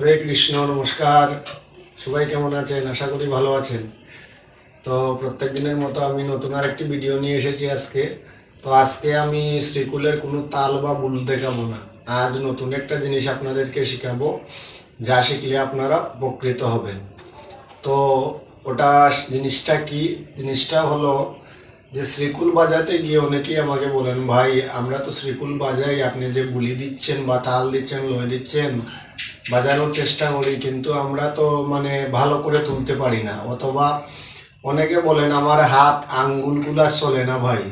হরে কৃষ্ণ, নমস্কার। সবাই কেমন আছেন? আশা করি ভালো আছেন। তো প্রত্যেক দিনের মতো আমি নতুন আর একটি ভিডিও নিয়ে এসেছি আজকে। তো আজকে আমি শ্রীকুলের কোনো তাল বা বুল দেখাবো না। আজ নতুন একটা জিনিস আপনাদেরকে শেখাবো, যা শিখলে আপনারা উপকৃত হবেন। তো ওটা জিনিসটা কি? জিনিসটা হলো যে শ্রীকুল বাজাতে গিয়ে অনেকেই আমাকে বলেন, ভাই, আমরা তো শ্রীকুল বাজাই, আপনি যে গুলি দিচ্ছেন বা তাল দিচ্ছেন লয় দিচ্ছেন, বাজানোর চেষ্টা করি, কিন্তু আমরা তো মানে ভালো করে তুলতে পারি না। অথবা অনেকে বলেন, আমার হাত আঙ্গুলগুলা চলে না ভাই।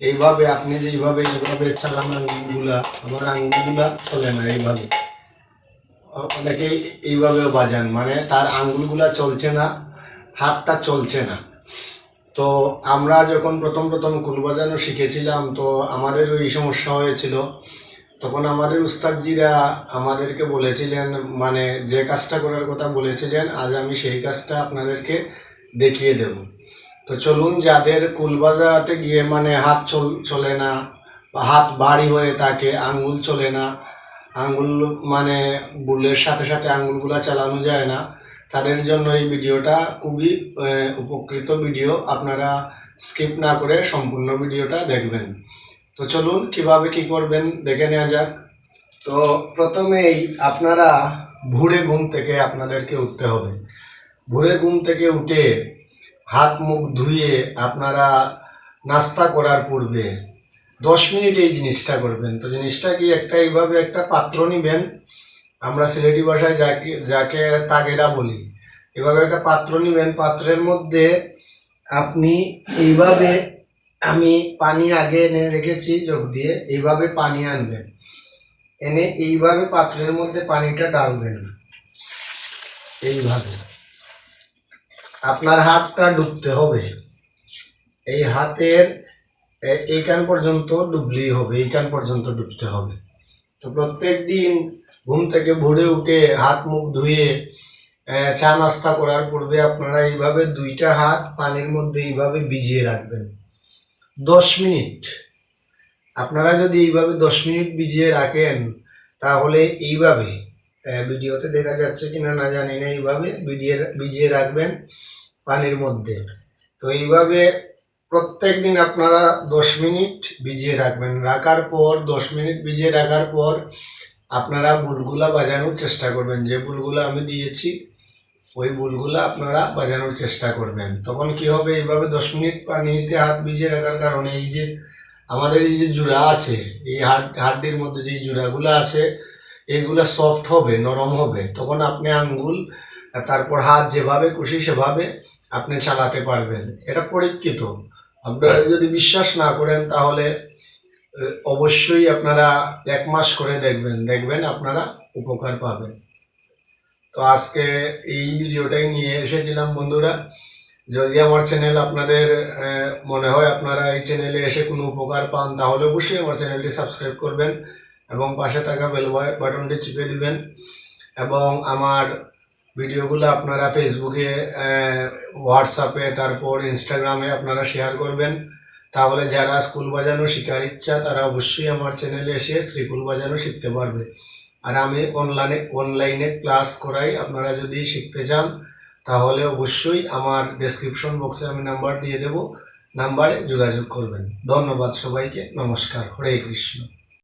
এইভাবে, আপনি যে এইভাবে এইভাবে চালান আঙ্গুলগুলা, আমার আঙ্গুলগুলা চলে না এইভাবে। অনেকেই এইভাবেও বাজান মানে তার আঙ্গুলগুলা চলছে না, হাতটা চলছে না। তো আমরা যখন প্রথম প্রথম কুল বাজানো শিখেছিলাম, তো আমাদের ওই সমস্যা হয়েছিল। তখন আমাদের উস্তাদজিরা আমাদেরকে বলেছিলেন মানে যে কাজটা করার কথা বলেছিলেন, আজ আমি সেই কাজটা আপনাদেরকে দেখিয়ে দেব। তো চলুন, যাদের কুল বাজাতে গিয়ে মানে হাত চল, চলে না বা হাত বাড়ি হয়ে থাকে, আঙ্গুল চলে না, আঙ্গুল মানে বুলের সাথে সাথে আঙ্গুলগুলা চালানো যায় না তাদের জন্য এই ভিডিওটা খুবই উপকৃত ভিডিও। আপনারা স্কিপ না করে সম্পূর্ণ ভিডিওটা দেখবেন। তো চলুন, কীভাবে কি করবেন দেখে নেওয়া যাক। তো প্রথমেই আপনারা ভোরে ঘুম থেকে আপনাদেরকে উঠতে হবে। ভোরে ঘুম থেকে উঠে হাত মুখ ধুয়ে আপনারা নাস্তা করার পূর্বে দশ মিনিট এই জিনিসটা করবেন। তো জিনিসটা কি একটা এইভাবে একটা পাত্র নিবেন আমরা সিলেটি ভাষায় যাকে যাকে তাগেরা বলি। এভাবে একটা পাত্র নিবেন, পাত্রের মধ্যে আপনি এইভাবে আমি পানি আগে এনে রেখেছি যোগ দিয়ে, এইভাবে পানি আনবেন। এনে এইভাবে পাত্রের মধ্যে পানিটা ডালবেন এইভাবে। আপনার হাতটা ডুবতে হবে। এই হাতের এইখান পর্যন্ত ডুবলেই হবে, এইখান পর্যন্ত ডুবতে হবে। তো প্রত্যেক দিন ঘুম থেকে ভোরে উঠে হাত মুখ ধুয়ে চা নাস্তা করার পূর্বে আপনারা এইভাবে দুইটা হাত পানির মধ্যে এইভাবে ভিজিয়ে রাখবেন। দশ মিনিট। আপনারা যদি এইভাবে দশ মিনিট ভিজিয়ে রাখেন, তাহলে এইভাবে ভিডিওতে দেখা যাচ্ছে কিনা না জানি না, এইভাবে ভিজিয়ে ভিজিয়ে রাখবেন পানির মধ্যে। তো এইভাবে প্রত্যেক দিন আপনারা দশ মিনিট ভিজিয়ে রাখবেন। রাখার পর, দশ মিনিট ভিজিয়ে রাখার পর আপনারা বুলগুলা বাজানোর চেষ্টা করবেন। যে বুলগুলা আমি দিয়েছি, ওই বুলগুলা আপনারা বাজানোর চেষ্টা করবেন। তখন কি হবে? এইভাবে দশ মিনিট পানিতে হাত ভিজিয়ে রাখার কারণে এই যে আমাদের এই যে জুড়া আছে, এই হাড হাড্ডির মধ্যে যে জুড়াগুলো আছে, এইগুলা সফট হবে, নরম হবে। তখন আপনি আঙ্গুল, তারপর হাত যেভাবে খুশি সেভাবে আপনি চালাতে পারবেন। এটা পরীক্ষিত। আপনারা যদি বিশ্বাস না করেন তাহলে অবশ্যই আপনারা এক মাস করে দেখবেন দেখবেন আপনারা উপকার পাবেন। তো আজকে এই ভিডিওটাই নিয়ে এসেছিলাম বন্ধুরা। যদি আমার চ্যানেল আপনাদের মনে হয় আপনারা এই চ্যানেলে এসে কোনো উপকার পান, তাহলে অবশ্যই আমার চ্যানেলটি সাবস্ক্রাইব করবেন এবং পাশে থাকা বেল বাটনটি চিপে দিবেন। এবং আমার ভিডিওগুলো আপনারা ফেসবুকে হোয়াটসঅ্যাপে তারপর ইনস্টাগ্রামে আপনারা শেয়ার করবেন। তাহলে যারা স্কুল বাজানো শেখার ইচ্ছা, তারা অবশ্যই আমার চ্যানেলে এসে শ্রীকুল বাজানো শিখতে পারবে। আর আমি অনলাইনে অনলাইনে ক্লাস করাই, আপনারা যদি শিখতে চান, তাহলে অবশ্যই আমার ডেসক্রিপশন বক্সে আমি নাম্বার দিয়ে দেব। নাম্বারে যোগাযোগ করবেন। ধন্যবাদ সবাইকে। নমস্কার। হরে কৃষ্ণ।